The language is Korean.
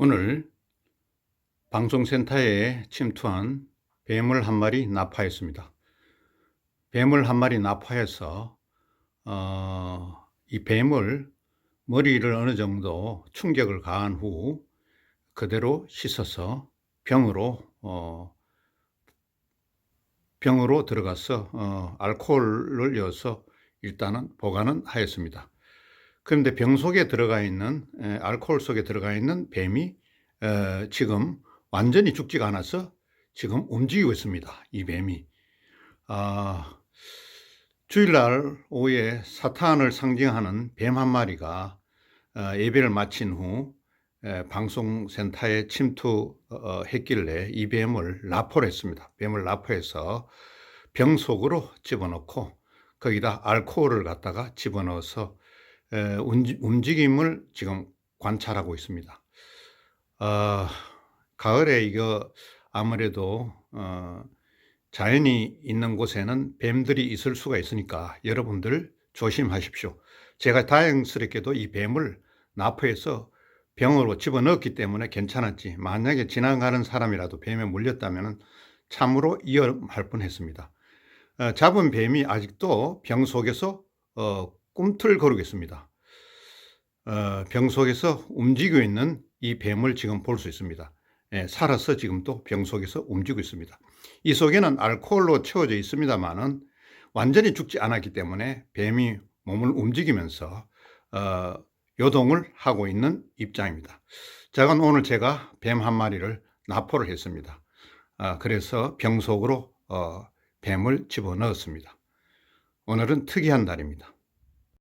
오늘 방송센터에 침투한 뱀을 한 마리 납파했습니다. 뱀을 한 마리 납파해서 어, 이 뱀을 머리를 어느 정도 충격을 가한 후 그대로 씻어서 병으로 어, 병으로 들어가서 어, 알코올을 넣어서 일단은 보관은 하였습니다. 그런데 병 속에 들어가 있는 에, 알코올 속에 들어가 있는 뱀이 에, 지금 완전히 죽지가 않아서 지금 움직이고 있습니다. 이 뱀이 아, 주일날 오후에 사탄을 상징하는 뱀 한 마리가 어, 예배를 마친 후 에, 방송센터에 침투했길래 이 뱀을 납포를 했습니다. 뱀을 납포해서 병 속으로 집어넣고 거기다 알코올을 갖다가 집어넣어서 에, 움직- 움직임을 지금 관찰하고 있습니다. 어, 가을에 이거 아무래도 어, 자연이 있는 곳에는 뱀들이 있을 수가 있으니까 여러분들 조심하십시오. 제가 다행스럽게도 이 뱀을 납포해서 병으로 집어넣었기 때문에 괜찮았지. 만약에 지나가는 사람이라도 뱀에 물렸다면 참으로 위험할 뻔했습니다. 어, 잡은 뱀이 아직도 병 속에서 어, 꿈틀거리고 있습니다. 어, 병 속에서 움직이고 있는 이 뱀을 지금 볼 수 있습니다. 예, 살아서 지금 또 병 속에서 움직이고 있습니다. 이 속에는 알코올로 채워져 있습니다만은 완전히 죽지 않았기 때문에 뱀이 몸을 움직이면서 어, 요동을 하고 있는 입장입니다. 자, 그럼 오늘 제가 뱀 한 마리를 납포를 했습니다. 아, 그래서 병 속으로 어, 뱀을 집어넣었습니다. 오늘은 특이한 날입니다.